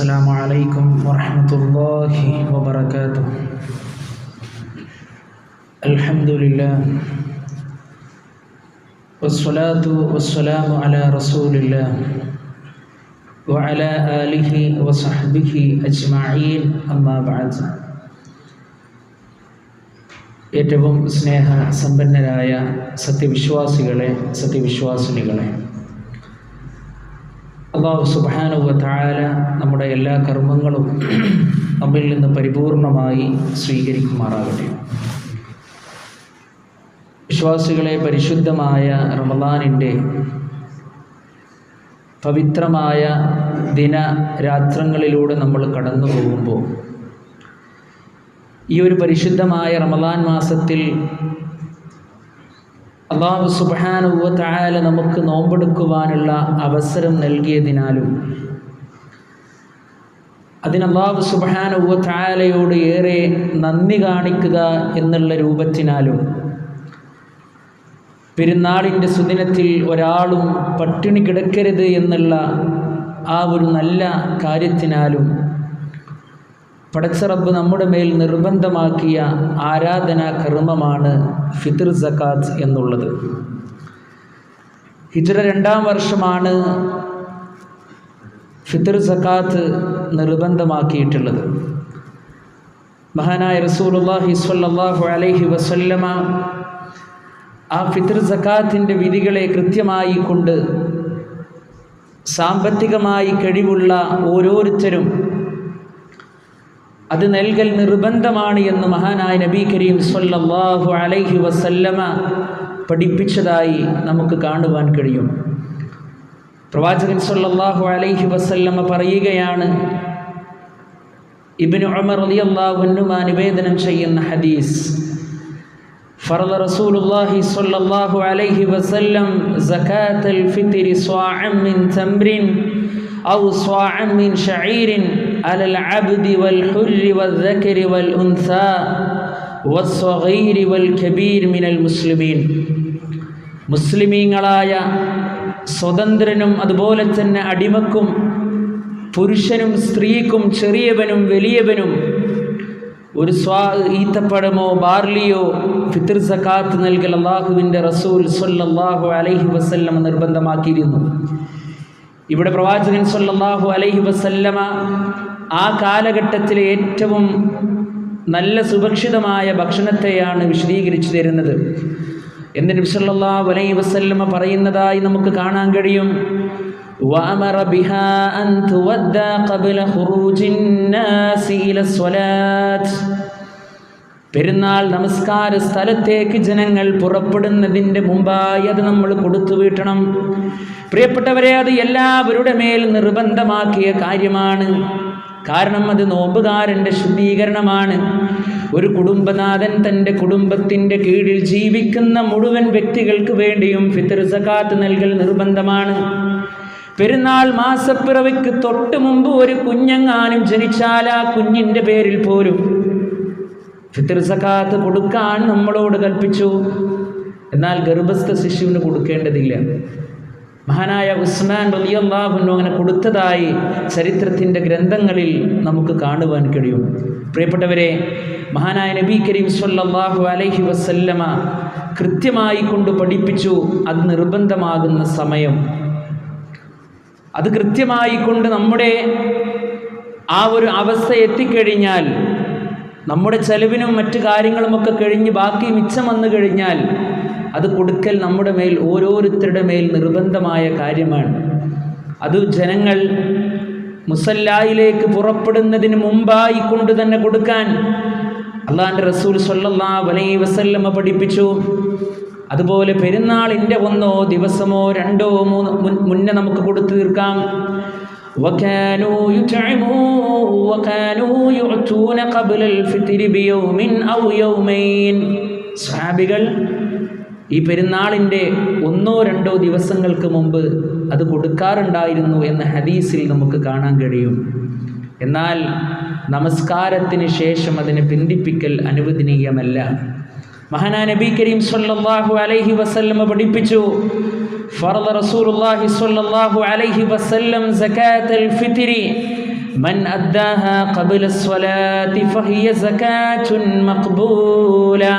السلام عليكم ورحمة الله وبركاته الحمد لله والصلاة والسلام على رسول الله وعلى آله وصحبه أجمعين أما بعد ഏറ്റവും സ്നേഹ സമ്പന്നരായ സത്യവിശ്വാസികളെ സത്യവിശ്വാസിനികളെ അള്ളാഹു സുബാനുവ താര നമ്മുടെ എല്ലാ കർമ്മങ്ങളും നമ്മിൽ നിന്ന് പരിപൂർണമായി സ്വീകരിക്കുമാറാകട്ടെ. വിശ്വാസികളെ പരിശുദ്ധമായ റമദാനിന്റെ പവിത്രമായ ദിന രാത്രങ്ങളിലൂടെ നമ്മൾ കടന്നു പോകുമ്പോൾ ഈ ഒരു പരിശുദ്ധമായ റമദാൻ മാസത്തിൽ അള്ളാഹു സുബാനുവത്തായാല നമുക്ക് നോമ്പെടുക്കുവാനുള്ള അവസരം നൽകിയതിനാലും അതിന് അള്ളാഹു സുബാനുവത്തായാലയോട് ഏറെ നന്ദി കാണിക്കുക എന്നുള്ള രൂപത്തിനാലും പെരുന്നാളിന്റെ സുദിനത്തിൽ ഒരാളും പട്ടിണി കിടക്കരുത് എന്നുള്ള ആ ഒരു നല്ല കാര്യത്തിനാലും പടച്ചറബ് നമ്മുടെ മേൽ നിർബന്ധമാക്കിയ ആരാധനാ കർമ്മമാണ് ഫിത്ർ സക്കാത്ത് എന്നുള്ളത്. ഹിജറ രണ്ടാം വർഷമാണ് ഫിത്ർ സക്കാത്ത് നിർബന്ധമാക്കിയിട്ടുള്ളത്. മഹാനായ റസൂലുള്ളാഹി സ്വല്ലല്ലാഹു അലൈഹി വസല്ലമ ആ ഫിത്ർ സക്കാത്തിന്റെ വിധികളെ കൃത്യമായി കൊണ്ട് സാമ്പത്തികമായി കഴിവുള്ള ഓരോരുത്തരും അത് നൽകൽ നിർബന്ധമാണ് എന്ന് മഹാനായ നബി കരീം സല്ലല്ലാഹു അലൈഹി വസല്ലമ പഠിപ്പിച്ചതായി നമുക്ക് കാണുവാൻ കഴിയും പ്രവാചകൻ സല്ലല്ലാഹു അലൈഹി വസല്ലമ പറയുകയാണ് ഇബ്നു ഉമർ റളിയല്ലാഹു അൻഹുമാ നിവേദനം ചെയ്യുന്ന ഹദീസ് فرض رسول الله صلى الله عليه وسلم زكاة الفطر صاعا من تمر أو صاعا من شعير على العبد والحر والذكر والأنثى والصغير والكبير من المسلمين മുസ്ലിമീങ്ങളായ സ്വതന്ത്രനും അതുപോലെ തന്നെ അടിമക്കും പുരുഷനും സ്ത്രീക്കും ചെറിയവനും വലിയവനും ഒരു സ്വാ ഈത്തപ്പഴമോ ബാർലിയോ ഫിത്തിർ സക്കാത്ത് നൽകൽ അള്ളാഹുവിൻ്റെ റസൂൽ സല്ലല്ലാഹു അലൈഹി വസല്ലം നിർബന്ധമാക്കിയിരുന്നു ഇവിടെ പ്രവാചകൻ സല്ലല്ലാഹു അലൈഹി വസല്ലമ ആ കാലഘട്ടത്തിലെ ഏറ്റവും നല്ല സുരക്ഷിതമായ ഭക്ഷണത്തെയാണ് വിശദീകരിച്ചു തരുന്നത് എന്ന് നബി സല്ലല്ലാഹു അലൈഹി വസല്ലമ പറയുന്നതായി നമുക്ക് കാണാൻ കഴിയും وأمر بها أن تودى قبل خروج الناس إلى الصلاة പെരുന്നാൾ നമസ്കാര സ്ഥലത്തേക്ക് ജനങ്ങൾ പുറപ്പെടുന്നതിൻ്റെ മുമ്പായി അത് നമ്മൾ കൊടുത്തു വീട്ടണം പ്രിയപ്പെട്ടവരെ അത് എല്ലാവരുടെ മേൽ നിർബന്ധമാക്കിയ കാര്യമാണ് കാരണം അത് നോമ്പുകാരന്റെ ശുദ്ധീകരണമാണ്. ഒരു കുടുംബനാഥൻ തന്റെ കുടുംബത്തിന്റെ കീഴിൽ ജീവിക്കുന്ന മുഴുവൻ വ്യക്തികൾക്ക് വേണ്ടിയും ഫിത്തർ നൽകൽ നിർബന്ധമാണ്. പെരുന്നാൾ മാസപ്പിറവിക്ക് തൊട്ട് മുമ്പ് ഒരു കുഞ്ഞങ്ങാനും ജനിച്ചാൽ ആ കുഞ്ഞിന്റെ പേരിൽ പോലും ഫിത്തർ കൊടുക്കാൻ നമ്മളോട് കൽപ്പിച്ചു. എന്നാൽ ഗർഭസ്ഥ ശിശുവിന് കൊടുക്കേണ്ടതില്ല. മഹാനായ ഉസ്മാൻ റലിയല്ലാഹുനു അങ്ങനെ കൊടുത്തതായി ചരിത്രത്തിന്റെ ഗ്രന്ഥങ്ങളിൽ നമുക്ക് കാണുവാൻ കഴിയും. പ്രിയപ്പെട്ടവരെ മഹാനായ നബി കരീം സല്ലാഹു അലൈഹി വസല്ലമ കൃത്യമായി കൊണ്ട് പഠിപ്പിച്ചു അത് നിർബന്ധമാകുന്ന സമയം. അത് കൃത്യമായി കൊണ്ട് നമ്മുടെ ആ ഒരു അവസ്ഥ എത്തിക്കഴിഞ്ഞാൽ നമ്മുടെ ചെലവിനും മറ്റു കാര്യങ്ങളുമൊക്കെ കഴിഞ്ഞ് ബാക്കി മിച്ചം വന്നു കഴിഞ്ഞാൽ അത് കൊടുക്കൽ നമ്മുടെ മേൽ ഓരോരുത്തരുടെ മേൽ നിർബന്ധമായ കാര്യമാണ് അത് ജനങ്ങൾ മുസല്ലായിലേക്ക് പുറപ്പെടുന്നതിന് മുമ്പായി കൊണ്ട് തന്നെ കൊടുക്കാൻ അള്ളാഹിൻ്റെ റസൂൽ സല്ലല്ലാ വലൈ വസല്ലമ പഠിപ്പിച്ചു അതുപോലെ പെരുന്നാളിൻ്റെ ഒന്നോ ദിവസമോ രണ്ടോ മൂന്ന് മുന്നേ നമുക്ക് കൊടുത്തു തീർക്കാം وكانوا يطعمون وكانوا يعطون قبل الفطر بيوم أو يومين സ്വഹാബികൾ ഈ പെരുന്നാളിൻ്റെ ഒന്നോ രണ്ടോ ദിവസങ്ങൾക്ക് മുമ്പ് അത് കൊടുക്കാറുണ്ടായിരുന്നു എന്ന ഹദീസിൽ നമുക്ക് കാണാൻ കഴിയും എന്നാൽ നമസ്കാരത്തിന് ശേഷം അതിനെ പിന്തിപ്പിക്കൽ അനുവദനീയമല്ല മഹാനാ നബി കരീം സല്ലല്ലാഹു അലൈഹി വസല്ലമ പഠിപ്പിച്ചു فرض رسول الله صلى الله عليه وسلم زكاة الفطر من أداها قبل الصلاة فهي زكاة مقبولة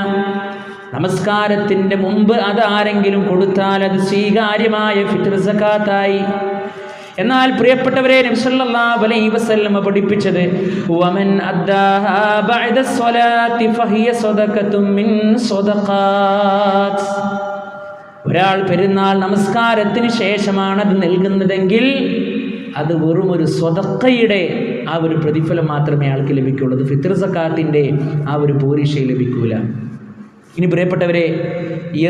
നമസ്കാരത്തിന്റെ മുമ്പ് അതാരെങ്കിലും കൊടുത്താൽ അത് സ്വീകാര്യമായ ഫിത്ർ സക്കാത്തായി. എന്നാൽ പ്രിയപ്പെട്ടവരെ അലൈഹി വസല്ലമ പഠിപ്പിച്ചത് വമൻ ഫഹിയ മിൻ ഒരാൾ പെരുന്നാൾ നമസ്കാരത്തിന് ശേഷമാണ് അത് നൽകുന്നതെങ്കിൽ അത് വെറും ഒരു സ്വതക്കയുടെ ആ ഒരു പ്രതിഫലം മാത്രമേ ആൾക്ക് ലഭിക്കുള്ളൂ. ഫിത്ർ സക്കാത്തിന്റെ ആ ഒരു പോരീഷ ലഭിക്കൂല. ഇനി പ്രിയപ്പെട്ടവരെ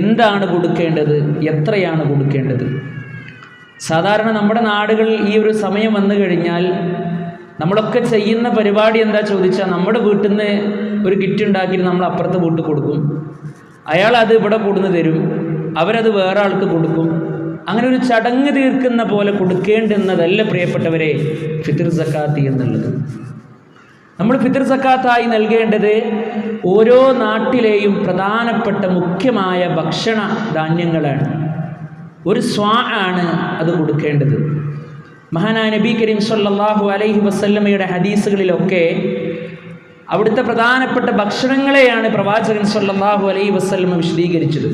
എന്താണ് കൊടുക്കേണ്ടത്? എത്രയാണ് കൊടുക്കേണ്ടത്? സാധാരണ നമ്മുടെ നാടുകളിൽ ഈ ഒരു സമയം വന്നു കഴിഞ്ഞാൽ നമ്മളൊക്കെ ചെയ്യുന്ന പരിപാടി എന്താ ചോദിച്ചാൽ നമ്മുടെ വീട്ടിൽ നിന്ന് ഒരു കിറ്റ് ഉണ്ടാക്കിയിട്ട് നമ്മൾ അപ്പുറത്തെ വീട്ടിൽ കൊടുക്കും. അയാൾ അത് ഇവിടെ കൊടുന്ന് തരും. അവരത് വേറെ ആൾക്ക് കൊടുക്കും. അങ്ങനെ ഒരു ചടങ്ങ് തീർക്കുന്ന പോലെ കൊടുക്കേണ്ടുന്നതല്ല പ്രിയപ്പെട്ടവരെ ഫിത്തിർ സക്കാത്തി എന്നുള്ളത്. നമ്മൾ ഫിത്തിർ സക്കാത്തായി നൽകേണ്ടത് ഓരോ നാട്ടിലെയും പ്രധാനപ്പെട്ട മുഖ്യമായ ഭക്ഷണ ധാന്യങ്ങളാണ്. ഒരു സ്വാ ആണ് അത് കൊടുക്കേണ്ടത്. മഹാനായ നബി കരീം സല്ലാഹു അലൈഹി വസല്ലമ്മയുടെ ഹദീസുകളിലൊക്കെ അവിടുത്തെ പ്രധാനപ്പെട്ട ഭക്ഷണങ്ങളെയാണ് പ്രവാചകൻ സല്ലാഹു അലൈഹി വസല്ലമ്മ വിശദീകരിച്ചത്.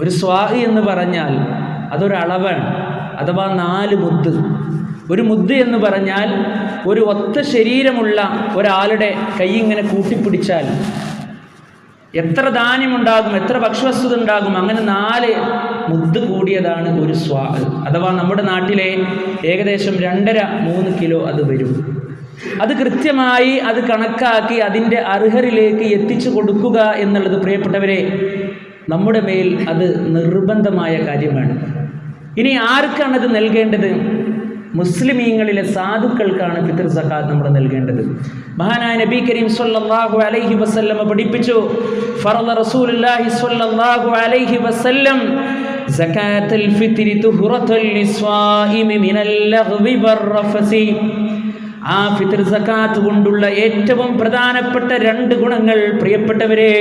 ഒരു സ്വാ എന്ന് പറഞ്ഞാൽ അതൊരളവാണ് അഥവാ നാല് മുദ്ദ് ഒരു മുദ്ദ് എന്ന് പറഞ്ഞാൽ ഒരു ഒത്ത ശരീരമുള്ള ഒരാളുടെ കൈ ഇങ്ങനെ കൂട്ടിപ്പിടിച്ചാൽ എത്ര ധാന്യമുണ്ടാകും എത്ര ഭക്ഷ്യവസ്തുത ഉണ്ടാകും അങ്ങനെ നാല് മുദ്ദ് കൂടിയതാണ് ഒരു സ്വാ അഥവാ നമ്മുടെ നാട്ടിലെ ഏകദേശം രണ്ടര മൂന്ന് കിലോ അത് വരും. അത് കൃത്യമായി അത് കണക്കാക്കി അതിന്റെ അർഹരിലേക്ക് എത്തിച്ചു കൊടുക്കുക എന്നുള്ളത് പ്രിയപ്പെട്ടവരെ നമ്മുടെ മേൽ അത് നിർബന്ധമായ കാര്യമാണ്. ഇനി ആർക്കാണ് അത് നൽകേണ്ടത്? മുസ്ലിമീങ്ങളിലെ സാധുക്കൾക്കാണ് ഫിത്ർ സക്കാത്ത് നമ്മൾ നൽകേണ്ടത്. മഹാനായ നബി കരീം സ്വല്ലല്ലാഹു അലൈഹി വസല്ലം പഠിപ്പിച്ചു ഫറള റസൂലുള്ളാഹി സ്വല്ലല്ലാഹു അലൈഹി വസല്ലം സകാത്തുൽ ഫിത്രി തുഹ്റത്തുൽ ലിസ്വായിമി മിനൽ ലഗ്വി വറഫസി ആ സക്കാത്ത് കൊണ്ടുള്ള ഏറ്റവും പ്രധാനപ്പെട്ട രണ്ട് ഗുണങ്ങൾ പ്രിയപ്പെട്ടവരെ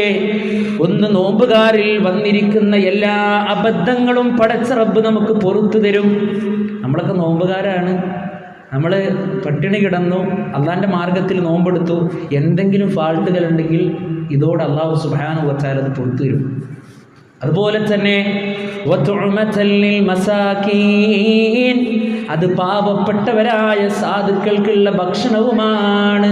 ഒന്ന് നോമ്പുകാരിൽ വന്നിരിക്കുന്ന എല്ലാ അബദ്ധങ്ങളും പടച്ച റബ്ബ് നമുക്ക് പുറത്തു തരും. നമ്മളൊക്കെ നോമ്പുകാരാണ്. നമ്മൾ പട്ടിണി കിടന്നു അള്ളാന്റെ മാർഗത്തിൽ നോമ്പെടുത്തു. എന്തെങ്കിലും ഫാൾട്ടുകൾ ഉണ്ടെങ്കിൽ ഇതോടെ അള്ളാഹു സുബാനു വച്ചാൽ അത് പുറത്തു തരും. അതുപോലെ തന്നെ അത് പാവപ്പെട്ടവരായ സാധുക്കൾക്കുള്ള ഭക്ഷണവുമാണ്.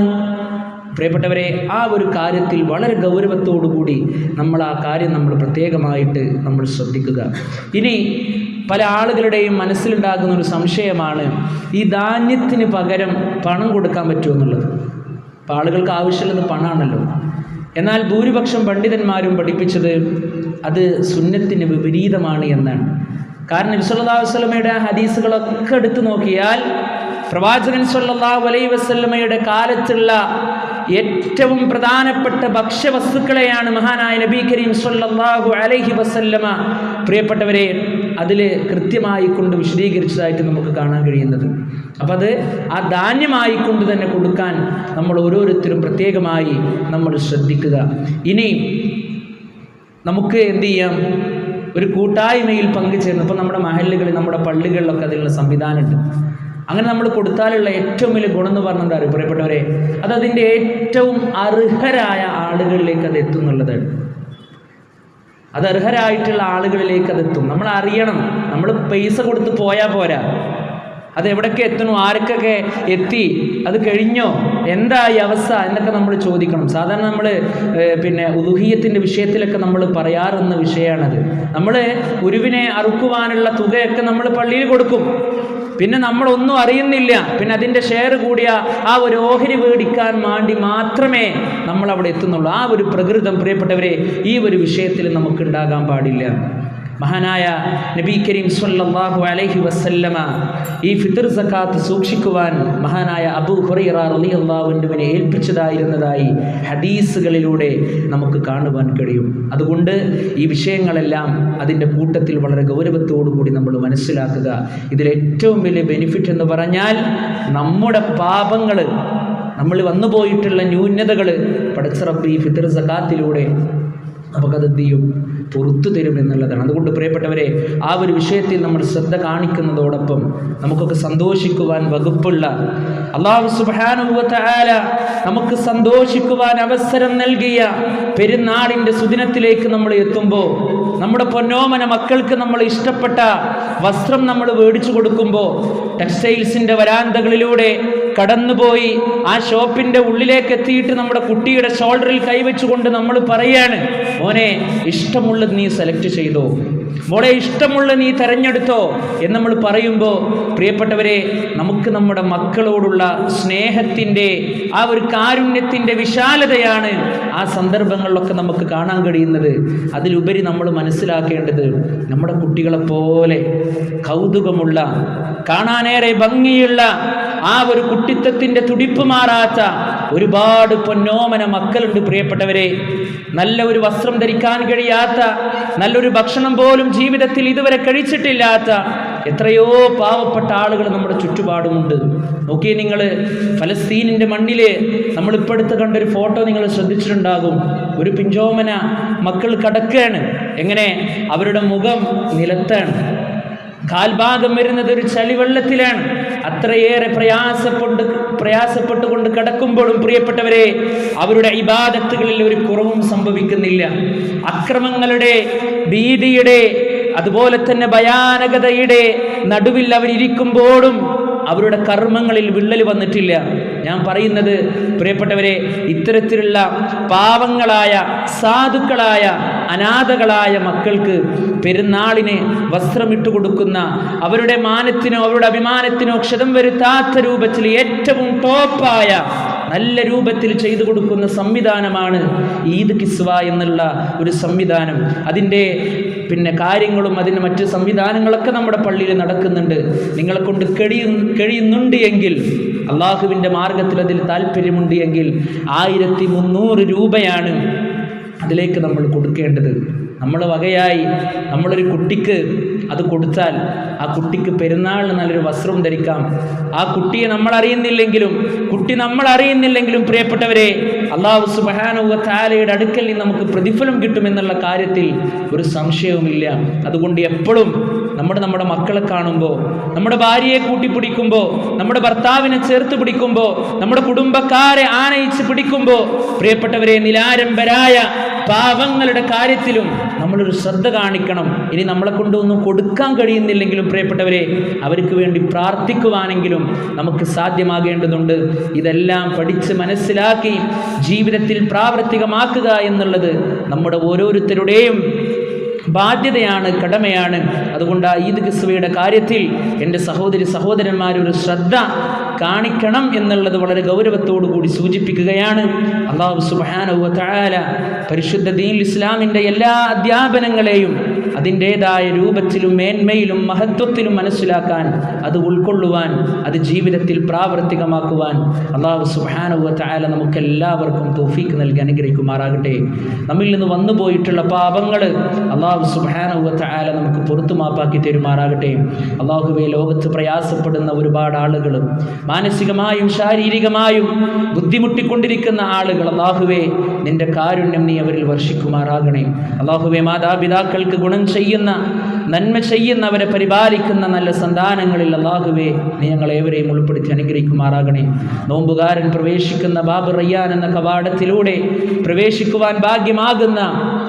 പ്രിയപ്പെട്ടവരെ ആ ഒരു കാര്യത്തിൽ വളരെ ഗൗരവത്തോടുകൂടി നമ്മൾ ആ കാര്യം നമ്മൾ പ്രത്യേകമായിട്ട് നമ്മൾ ശ്രദ്ധിക്കുക. ഇനി പല ആളുകളുടെയും മനസ്സിലുണ്ടാകുന്ന ഒരു സംശയമാണ് ഈ ധാന്യത്തിന് പകരം പണം കൊടുക്കാൻ പറ്റുമെന്നുള്ളത് അപ്പോൾ ആളുകൾക്ക് ആവശ്യമുള്ളത് പണമാണല്ലോ എന്നാൽ ഭൂരിപക്ഷം പണ്ഡിതന്മാരും പഠിപ്പിച്ചത് അത് സുന്നത്തിന് വിപരീതമാണ് എന്നാണ്. കാരണം നബിസ്വല്ലാഹു വസ്ലമയുടെ ഹദീസുകളൊക്കെ എടുത്തു നോക്കിയാൽ പ്രവാചകൻ സല്ലല്ലാഹു അലൈഹി വസ്ലമയുടെ കാലത്തുള്ള ഏറ്റവും പ്രധാനപ്പെട്ട ഭക്ഷ്യവസ്തുക്കളെയാണ് മഹാനായ നബി കരീം സല്ലാഹു അലൈഹി വസല്ലമ. പ്രിയപ്പെട്ടവരെ അതിൽ കൃത്യമായി കൊണ്ട് വിശദീകരിച്ചതായിട്ട് നമുക്ക് കാണാൻ കഴിയുന്നത്. അപ്പം അത് ആ ധാന്യമായി കൊണ്ട് തന്നെ കൊടുക്കാൻ നമ്മൾ ഓരോരുത്തരും പ്രത്യേകമായി നമ്മൾ ശ്രദ്ധിക്കുക. ഇനി നമുക്ക് എന്ത് ചെയ്യാം? ഒരു കൂട്ടായ്മയിൽ പങ്കുചേർന്ന് ഇപ്പം നമ്മുടെ മഹലുകളിൽ നമ്മുടെ പള്ളികളിലൊക്കെ അതിനുള്ള സംവിധാനമുണ്ട്. അങ്ങനെ നമ്മൾ കൊടുത്താലുള്ള ഏറ്റവും വലിയ ഗുണം എന്ന് പറഞ്ഞാൽ എന്താ അത് അതിന്റെ ഏറ്റവും അർഹരായ ആളുകളിലേക്ക് അത് എത്തുന്നുള്ളതാണ് അത് അർഹരായിട്ടുള്ള ആളുകളിലേക്ക് അത് എത്തും. നമ്മൾ അറിയണം. നമ്മൾ പൈസ കൊടുത്ത് പോയാൽ പോരാ. അത് എവിടൊക്കെ എത്തുന്നു? ആർക്കൊക്കെ എത്തി? അത് കഴിഞ്ഞോ? എന്താ ഈ അവസ്ഥ? എന്നൊക്കെ നമ്മൾ ചോദിക്കണം. സാധാരണ നമ്മൾ പിന്നെ ഉദുഹീയത്തിന്റെ വിഷയത്തിലൊക്കെ നമ്മൾ പറയാറുന്ന വിഷയമാണത്. നമ്മൾ ഉരുവിനെ അറുക്കുവാനുള്ള തുകയൊക്കെ നമ്മൾ പള്ളിയിൽ കൊടുക്കും. പിന്നെ നമ്മളൊന്നും അറിയുന്നില്ല. പിന്നെ അതിന്റെ ഷെയർ കൂടിയ ആ ഒരു ഓഹരി മേടിക്കാൻ വേണ്ടി മാത്രമേ നമ്മൾ അവിടെ എത്തുന്നുള്ളൂ. ആ ഒരു പ്രകൃതം പ്രിയപ്പെട്ടവരെ ഈ ഒരു വിഷയത്തിൽ നമുക്ക് ഉണ്ടാകാൻ പാടില്ല. മഹാനായ നബി കരീം സല്ലല്ലാഹു അലൈഹി വസല്ലമ ഈ ഫിത്ർ സക്കാത്ത് സൂക്ഷിക്കുവാൻ മഹാനായ അബു ഹുറൈറ റളിയല്ലാഹുവിനെ ഏൽപ്പിച്ചതായിരുന്നതായി ഹദീസുകളിലൂടെ നമുക്ക് കാണുവാൻ കഴിയും. അതുകൊണ്ട് ഈ വിഷയങ്ങളെല്ലാം അതിന്റെ കൂട്ടത്തിൽ വളരെ ഗൗരവത്തോടു കൂടി നമ്മൾ മനസ്സിലാക്കുക. ഇതിൽ ഏറ്റവും വലിയ ബെനിഫിറ്റ് എന്ന് പറഞ്ഞാൽ നമ്മുടെ പാപങ്ങൾ നമ്മൾ വന്നുപോയിട്ടുള്ള ന്യൂനതകൾ പടച്ചറബ് ഈ ഫിത്ർ സക്കാത്തിലൂടെ നമുക്കത് എന്ത് ചെയ്യും? പുറത്തു തരും എന്നുള്ളതാണ്. അതുകൊണ്ട് പ്രിയപ്പെട്ടവരെ ആ ഒരു വിഷയത്തിൽ നമ്മൾ ശ്രദ്ധ കാണിക്കുന്നതോടൊപ്പം നമുക്കൊക്കെ സന്തോഷിക്കുവാൻ വകുപ്പുള്ള അള്ളാഹു സുബാനുഭവത്തായ നമുക്ക് സന്തോഷിക്കുവാൻ അവസരം നൽകിയ പെരുന്നാളിന്റെ സുദിനത്തിലേക്ക് നമ്മൾ എത്തുമ്പോൾ നമ്മുടെ പൊന്നോമന മക്കൾക്ക് നമ്മൾ ഇഷ്ടപ്പെട്ട വസ്ത്രം നമ്മൾ മേടിച്ചു കൊടുക്കുമ്പോൾ ടെക്സ്റ്റൈൽസിന്റെ വരാന്തകളിലൂടെ കടന്നുപോയി ആ ഷോപ്പിന്റെ ഉള്ളിലേക്ക് എത്തിയിട്ട് നമ്മുടെ കുട്ടിയുടെ ഷോൾഡറിൽ കൈവച്ചുകൊണ്ട് നമ്മൾ പറയാണ് മോനെ ഇഷ്ടമുള്ളത് നീ സെലക്ട് ചെയ്തോ. മോളെ ഇഷ്ടമുള്ള നീ തെരഞ്ഞെടുത്തോ എന്ന് നമ്മൾ പറയുമ്പോൾ പ്രിയപ്പെട്ടവരെ നമുക്ക് നമ്മുടെ മക്കളോടുള്ള സ്നേഹത്തിന്റെ ആ ഒരു കാരുണ്യത്തിന്റെ വിശാലതയാണ് ആ സന്ദർഭങ്ങളിലൊക്കെ നമുക്ക് കാണാൻ കഴിയുന്നത്. അതിലുപരി നമ്മൾ മനസ്സിലാക്കേണ്ടത് നമ്മുടെ കുട്ടികളെപ്പോലെ കൗതുകമുള്ള കാണാനേറെ ഭംഗിയുള്ള ആ ഒരു കുട്ടിത്തത്തിന്റെ തുടിപ്പ് മാറാത്ത ഒരുപാട് പൊന്നോമന മക്കളുണ്ട് പ്രിയപ്പെട്ടവരെ. നല്ല ഒരു വസ്ത്രം ധരിക്കാൻ കഴിയാത്ത നല്ലൊരു ഭക്ഷണം പോലും ജീവിതത്തിൽ ഇതുവരെ കഴിച്ചിട്ടില്ലാത്ത എത്രയോ പാവപ്പെട്ട ആളുകൾ നമ്മുടെ ചുറ്റുപാടുമുണ്ട്. നോക്കിയേ നിങ്ങൾ ഫലസ്തീനിന്റെ മണ്ണിൽ നമ്മളിപ്പോൾ അടുത്ത് കണ്ടൊരു ഫോട്ടോ നിങ്ങൾ ശ്രദ്ധിച്ചിട്ടുണ്ടാകും. ഒരു പിഞ്ചോമന മക്കൾ കടക്കുകയാണ്. എങ്ങനെ? അവരുടെ മുഖം നിലത്താണ്. കാൽഭാഗം വരുന്നത് ഒരു ചളിവെള്ളത്തിലാണ്. അത്രയേറെ പ്രയാസപ്പെട്ട് പ്രയാസപ്പെട്ടുകൊണ്ട് കിടക്കുമ്പോഴും പ്രിയപ്പെട്ടവരെ അവരുടെ ഇബാദത്തുകളിൽ ഒരു കുറവും സംഭവിക്കുന്നില്ല. അക്രമങ്ങളുടെ ഭീതിയുടെ അതുപോലെ തന്നെ ഭയാനകതയുടെ നടുവിൽ അവരിയ്ക്കുമ്പോഴും അവരുടെ കർമ്മങ്ങളിൽ വിള്ളൽ വന്നിട്ടില്ല. ഞാൻ പറയുന്നത് പ്രിയപ്പെട്ടവരെ ഇത്തരത്തിലുള്ള പാവങ്ങളായ സാധുക്കളായ അനാഥകളായ മക്കൾക്ക് പെരുന്നാളിന് വസ്ത്രമിട്ട് കൊടുക്കുന്ന അവരുടെ മാനത്തിനോ അവരുടെ അഭിമാനത്തിനോ ക്ഷതം വരുത്താത്ത രൂപത്തിൽ ഏറ്റവും ടോപ്പായ നല്ല രൂപത്തിൽ ചെയ്തു കൊടുക്കുന്ന സംവിധാനമാണ് ഈദ് കിസ്വ എന്നുള്ള ഒരു സംവിധാനം. അതിന്റെ പിന്നെ കാര്യങ്ങളും അതിന്റെ മറ്റ് സംവിധാനങ്ങളൊക്കെ നമ്മുടെ പള്ളിയിൽ നടക്കുന്നുണ്ട്. നിങ്ങളെ കൊണ്ട് കഴിയു കഴിയുന്നുണ്ട് എങ്കിൽ അള്ളാഹുവിന്റെ മാർഗത്തിൽ അതിൽ താല്പര്യമുണ്ട് എങ്കിൽ ആയിരത്തി മുന്നൂറ് രൂപയാണ് അതിലേക്ക് നമ്മൾ കൊടുക്കേണ്ടത്. നമ്മൾ വകയായി നമ്മളൊരു കുട്ടിക്ക് അത് കൊടുത്താൽ ആ കുട്ടിക്ക് പെരുന്നാളിന് നല്ലൊരു വസ്ത്രം ധരിക്കാം. ആ കുട്ടിയെ നമ്മൾ അറിയുന്നില്ലെങ്കിലും കുട്ടി നമ്മൾ അറിയുന്നില്ലെങ്കിലും പ്രിയപ്പെട്ടവരെ അള്ളാഹു സുബാനുവ താലയുടെ അടുക്കൽ നിന്ന് നമുക്ക് പ്രതിഫലം കിട്ടുമെന്നുള്ള കാര്യത്തിൽ ഒരു സംശയവുമില്ല. അതുകൊണ്ട് എപ്പോഴും നമ്മൾ നമ്മുടെ മക്കളെ കാണുമ്പോൾ നമ്മുടെ ഭാര്യയെ കൂട്ടിപ്പിടിക്കുമ്പോൾ നമ്മുടെ ഭർത്താവിനെ ചേർത്ത് പിടിക്കുമ്പോൾ നമ്മുടെ കുടുംബക്കാരെ ആനയിച്ച് പിടിക്കുമ്പോൾ പ്രിയപ്പെട്ടവരെ നിലാരംഭരായ പാവങ്ങളുടെ കാര്യത്തിലും നമ്മളൊരു ശ്രദ്ധ കാണിക്കണം. ഇനി നമ്മളെ കൊണ്ടൊന്നും കൊടുക്കാൻ കഴിയുന്നില്ലെങ്കിലും പ്രിയപ്പെട്ടവരെ അവർക്ക് വേണ്ടി പ്രാർത്ഥിക്കുവാനെങ്കിലും നമുക്ക് സാധ്യമാകേണ്ടതുണ്ട്. ഇതെല്ലാം പഠിച്ച് മനസ്സിലാക്കി ജീവിതത്തിൽ പ്രാവർത്തികമാക്കുക എന്നുള്ളത് നമ്മുടെ ഓരോരുത്തരുടെയും ബാധ്യതയാണ് കടമയാണ്. അതുകൊണ്ട് ആ ഈദ് കിസ്വയുടെ കാര്യത്തിൽ എന്റെ സഹോദരി സഹോദരന്മാരൊരു ശ്രദ്ധ കാണിക്കണം എന്നുള്ളത് വളരെ ഗൗരവത്തോടു കൂടി സൂചിപ്പിക്കുകയാണ്. അള്ളാഹു സുബാന പരിശുദ്ധ ദീൻ ഇസ്ലാമിന്റെ എല്ലാ അധ്യാപനങ്ങളെയും അതിന്റേതായ രൂപത്തിലും മേന്മയിലും മഹത്വത്തിലും മനസ്സിലാക്കാൻ അത് ഉൾക്കൊള്ളുവാൻ അത് ജീവിതത്തിൽ പ്രാവർത്തികമാക്കുവാൻ അള്ളാഹു സുബാനവ നമുക്ക് നമുക്കെല്ലാവർക്കും തോഫീക്ക് നൽകി അനുഗ്രഹിക്കുമാറാകട്ടെ. നമ്മിൽ നിന്ന് വന്നു പോയിട്ടുള്ള പാപങ്ങൾ അള്ളാഹു സുബാനവ താല നമുക്ക് പുറത്തു മാപ്പാക്കി തരുമാറാകട്ടെ. അള്ളാഹുവെ ലോകത്ത് പ്രയാസപ്പെടുന്ന ഒരുപാട് ആളുകൾ മാനസികമായും ശാരീരികമായും ബുദ്ധിമുട്ടിക്കൊണ്ടിരിക്കുന്ന ആളുകൾ അള്ളാഹുവെ നിന്റെ കാരുണ്യം നീ അവരിൽ വർഷിക്കുമാറാകണേ. അള്ളാഹുവെ മാതാപിതാക്കൾക്ക് ഗുണം ചെയ്യുന്ന നന്മ ചെയ്യുന്നവരെ പരിപാലിക്കുന്ന നല്ല സന്താനങ്ങളിൽ അള്ളാഹുവേ നീ ഞങ്ങളേവരെയും ഉൾപ്പെടുത്തി അനുഗ്രഹിക്കുമാറാകണേ. നോമ്പുകാരൻ പ്രവേശിക്കുന്ന ബാബ് റയ്യാൻ എന്ന കവാടത്തിലൂടെ പ്രവേശിക്കുവാൻ ഭാഗ്യമാകുന്ന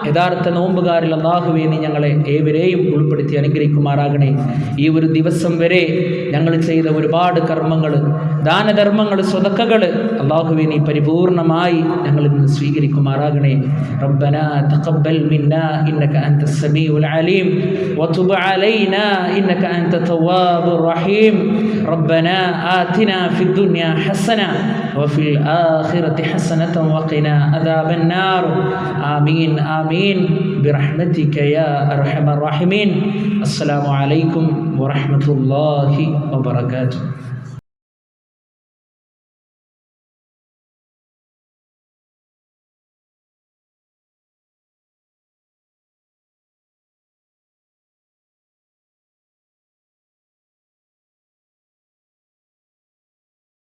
യഥാർത്ഥ നോമ്പുകാരിൽ അള്ളാഹുവേ നീ ഞങ്ങളെ ഏവരെയും ഉൾപ്പെടുത്തി അനുഗ്രഹിക്കുമാറാകണേ. ഈ ഒരു ദിവസം വരെ ഞങ്ങൾ ചെയ്ത ഒരുപാട് കർമ്മങ്ങൾ ദാനധർമ്മങ്ങൾ സ്വതക്കകൾ അള്ളാഹുവെ നീ പരിപൂർണമായി ഞങ്ങളിൽ നിന്ന് സ്വീകരിക്കുമാറാകണേ. റബ്ബന തഖബ്ബൽ മിന്നാ ഇന്നക അൻത സമീഉൽ അലീം وتب علينا إنك أنت التواب الرحيم. ربنا آتنا في الدنيا حسنة وفي الآخرة حسنة وقنا عذاب النار. آمين آمين. برحمتك يا أرحم الراحمين. السلام عليكم ورحمة الله وبركاته.